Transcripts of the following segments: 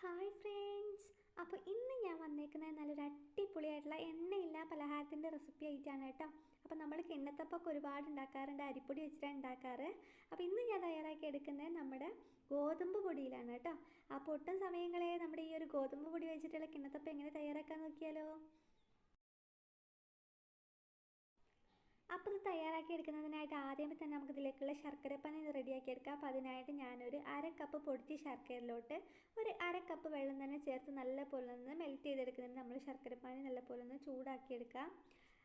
Hi friends. അപ്പോൾ ഇന്ന് ഞാൻ വന്നേക്കുന്നത് നല്ലൊരു അടിപൊളിയായിട്ടുള്ള എണ്ണയില്ല പലഹാരത്തിന്റെ റെസിപ്പി ആയിട്ടാണ് കേട്ടോ. അപ്പോൾ നമ്മൾ കിണ്ണത്തപ്പൊക്കെ ഒരുപാട് ഉണ്ടാക്കാറുണ്ട് അരിപ്പൊടി വെച്ചിട്ടാണ് ഉണ്ടാക്കാറ്. അപ്പോൾ ഇന്ന് ഞാൻ തയ്യാറാക്കി എടുക്കുന്നത് നമ്മുടെ ഗോതമ്പ് പൊടിയിലാണ് കേട്ടോ. അപ്പോൾ ഒട്ടും സമയങ്ങളെ നമ്മുടെ ഈ ഒരു ഗോതമ്പ് പൊടി വെച്ചിട്ടുള്ള കിണ്ണത്തപ്പം എങ്ങനെ തയ്യാറാക്കാൻ നോക്കിയാലോ? അപ്പോൾ ഇത് തയ്യാറാക്കി എടുക്കുന്നതിനായിട്ട് ആദ്യമേ തന്നെ നമുക്ക് ഇതിലേക്കുള്ള ശർക്കരപ്പാനി റെഡിയാക്കി എടുക്കാം അപ്പോൾ അതിനായിട്ട് ഞാനൊരു അര കപ്പ് പൊടിച്ച ശർക്കരയിലോട്ട് ഒരു അര കപ്പ് വെള്ളം തന്നെ ചേർത്ത് നല്ല പോലെ ഒന്ന് മെൽറ്റ് ചെയ്തെടുക്കുന്നുണ്ട് നമ്മൾ ശർക്കരപ്പാനി നല്ല പോലെ ഒന്ന് ചൂടാക്കി എടുക്കാം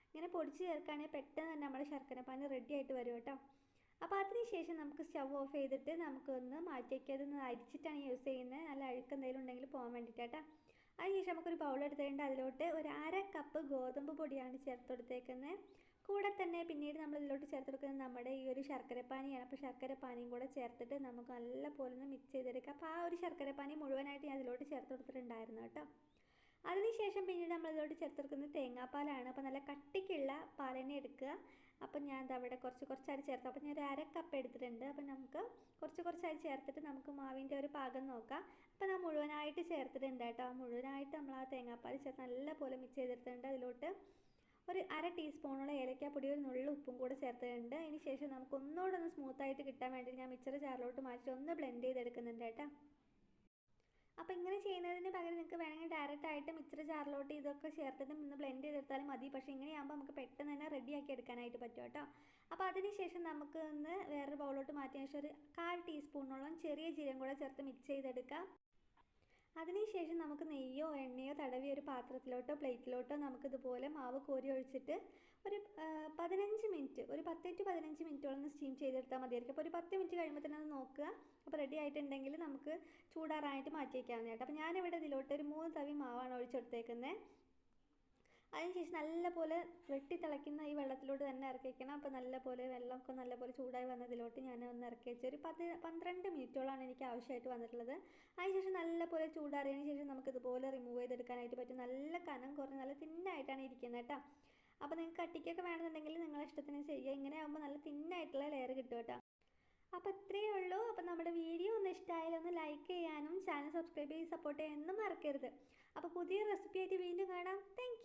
ഇങ്ങനെ പൊടിച്ച് ചേർക്കുകയാണെങ്കിൽ പെട്ടെന്ന് തന്നെ നമ്മുടെ ശർക്കരപ്പാനി റെഡി ആയിട്ട് വരും കേട്ടോ. അപ്പോൾ അതിനുശേഷം നമുക്ക് സ്റ്റവ് ഓഫ് ചെയ്തിട്ട് നമുക്കൊന്ന് മാറ്റി വയ്ക്കുക അതൊന്ന് അരിച്ചിട്ടാണ് യൂസ് ചെയ്യുന്നത്. നല്ല അഴുക്ക് എന്തെങ്കിലും ഉണ്ടെങ്കിൽ പോകാൻ വേണ്ടിയിട്ടാട്ടോ അതിനുശേഷം നമുക്കൊരു ബൗൾ എടുത്തിട്ടുണ്ട്. അതിലോട്ട് ഒരു അര കപ്പ് ഗോതമ്പ് പൊടിയാണ് ചേർത്ത് കൊടുത്തേക്കുന്നത്. കൂടെ തന്നെ പിന്നീട് നമ്മൾ ഇതിലോട്ട് ചേർത്ത് കൊടുക്കുന്നത് നമ്മുടെ ഈ ഒരു ശർക്കരപ്പാനിയാണ് അപ്പോൾ ശർക്കരപ്പാനിയും കൂടെ ചേർത്തിട്ട് നമുക്ക് നല്ല പോലെ ഒന്ന് മിക്സ് ചെയ്തെടുക്കാം. അപ്പോൾ ആ ഒരു ശർക്കരപ്പാനി മുഴുവനായിട്ട് ഞാൻ ഇതിലോട്ട് ചേർത്ത് കൊടുത്തിട്ടുണ്ടായിരുന്നു കേട്ടോ. അതിനുശേഷം പിന്നീട് നമ്മൾ ഇതിലോട്ട് ചേർത്ത് കൊടുക്കുന്നത് തേങ്ങാപ്പാലാണ്. അപ്പോൾ നല്ല കട്ടിക്കുള്ള തന്നെ എടുക്കുക. അപ്പം ഞാൻ അവിടെ കുറച്ച് കുറച്ചായിട്ട് ചേർത്തു. അപ്പോൾ ഞാൻ ഒരു അര കപ്പ് എടുത്തിട്ടുണ്ട്. അപ്പോൾ നമുക്ക് കുറച്ച് കുറച്ചായിട്ട് ചേർത്തിട്ട് നമുക്ക് മാവിന്റെ ഒരു പാകം നോക്കാം. അപ്പോൾ ഞാൻ മുഴുവനായിട്ട് ചേർത്തിട്ടുണ്ട് കേട്ടോ. മുഴുവനായിട്ട് നമ്മൾ ആ തേങ്ങാപ്പാൽ ചേർത്ത് നല്ല പോലെ മിക്സ് ചെയ്തെടുത്തിട്ടുണ്ട് അതിലോട്ട്. ഒരു അര ടീസ്പൂണോളം ഏലക്കാപ്പൊടി ഒരു നുള്ളു ഉപ്പും കൂടെ ചേർത്തിട്ടുണ്ട്. അതിന് ശേഷം നമുക്ക് ഒന്നുകൂടെ ഒന്ന് സ്മൂത്തായിട്ട് കിട്ടാൻ വേണ്ടി ഞാൻ മിക്സർ ചാറിലോട്ട് മാറ്റി ഒന്ന് ബ്ലെൻഡ് ചെയ്തെടുക്കുന്നുണ്ട് കേട്ടോ. അപ്പോൾ ഇങ്ങനെ ചെയ്യുന്നതിന് പകരം നിങ്ങൾക്ക് വേണമെങ്കിൽ ഡയറക്റ്റ് ആയിട്ട് മിക്സർ ജാറിലോട്ട് ഇതൊക്കെ ചേർത്തിട്ട് ഒന്ന് ബ്ലെൻഡ് ചെയ്തെടുത്താലും മതി. പക്ഷേ ഇങ്ങനെയാകുമ്പോൾ നമുക്ക് പെട്ടെന്ന് തന്നെ റെഡിയാക്കി എടുക്കാനായിട്ട് പറ്റും കേട്ടോ. അപ്പോൾ അതിന് ശേഷം നമുക്ക് ഒന്ന് വേറൊരു ബൗളിലോട്ട് മാറ്റിയ ശേഷം ഒരു കാൽ ടീസ്പൂണോളം ചെറിയ ജീരകം കൂടെ ചേർത്ത് മിക്സ് ചെയ്തെടുക്കാം. അതിനുശേഷം നമുക്ക് നെയ്യോ എണ്ണയോ തടവി ഒരു പാത്രത്തിലോട്ടോ പ്ലേറ്റിലോട്ടോ നമുക്കിതുപോലെ മാവ് കോരി ഒഴിച്ചിട്ട് ഒരു പതിനഞ്ച് മിനിറ്റ് ഒരു പത്ത് ടു പതിനഞ്ച് മിനിറ്റോളം ഒന്ന് സ്റ്റീം ചെയ്തെടുത്താൽ മതിയായിരിക്കും. അപ്പോൾ ഒരു പത്ത് മിനിറ്റ് കഴിയുമ്പോൾ തന്നെ അത് നോക്കുക. അപ്പോൾ റെഡി ആയിട്ടുണ്ടെങ്കിൽ നമുക്ക് ചൂടാറാനായിട്ട് മാറ്റി വയ്ക്കാവുന്നതായിട്ട് അപ്പോൾ ഞാനിവിടെ ഇതിലോട്ട് ഒരു മൂന്ന് തവി മാവാണ് ഒഴിച്ചെടുത്തേക്കുന്നത് അതിനുശേഷം നല്ലപോലെ വെട്ടി തിളയ്ക്കുന്ന ഈ വെള്ളത്തിലോട്ട് തന്നെ ഇറക്കി അപ്പോൾ നല്ലപോലെ വെള്ളമൊക്കെ നല്ലപോലെ ചൂടായി വന്നതിലോട്ട് ഞാൻ ഒന്ന് ഇറക്കി വെച്ച് ഒരു പത്ത് പന്ത്രണ്ട് മിനിറ്റോളാണ് എനിക്ക് ആവശ്യമായിട്ട് വന്നിട്ടുള്ളത്. അതിനുശേഷം നല്ലപോലെ ചൂടാറിയതിന് ശേഷം നമുക്ക് ഇതുപോലെ റിമൂവ് ചെയ്തെടുക്കാനായിട്ട് പറ്റും. നല്ല കനം കുറഞ്ഞ് നല്ല തിന്നായിട്ടാണ് ഇരിക്കുന്നത് കേട്ടോ. അപ്പോൾ നിങ്ങൾക്ക് കട്ടിക്കൊക്കെ വേണമെന്നുണ്ടെങ്കിൽ നിങ്ങളെ ഇഷ്ടത്തിന് ചെയ്യുക. ഇങ്ങനെ ആകുമ്പോൾ നല്ല തിന്നായിട്ടുള്ള ലെയർ കിട്ടും കേട്ടോ. അപ്പോൾ ഇത്രയേ ഉള്ളൂ. അപ്പോൾ നമ്മുടെ വീഡിയോ ഒന്ന് ഇഷ്ടമായാലും ഒന്ന് ലൈക്ക് ചെയ്യാനും ചാനൽ സബ്സ്ക്രൈബ് ചെയ്ത് സപ്പോർട്ട് ചെയ്യാനും മറക്കരുത്. അപ്പോൾ പുതിയ റെസിപ്പി ആയിട്ട് വീണ്ടും കാണാം. താങ്ക്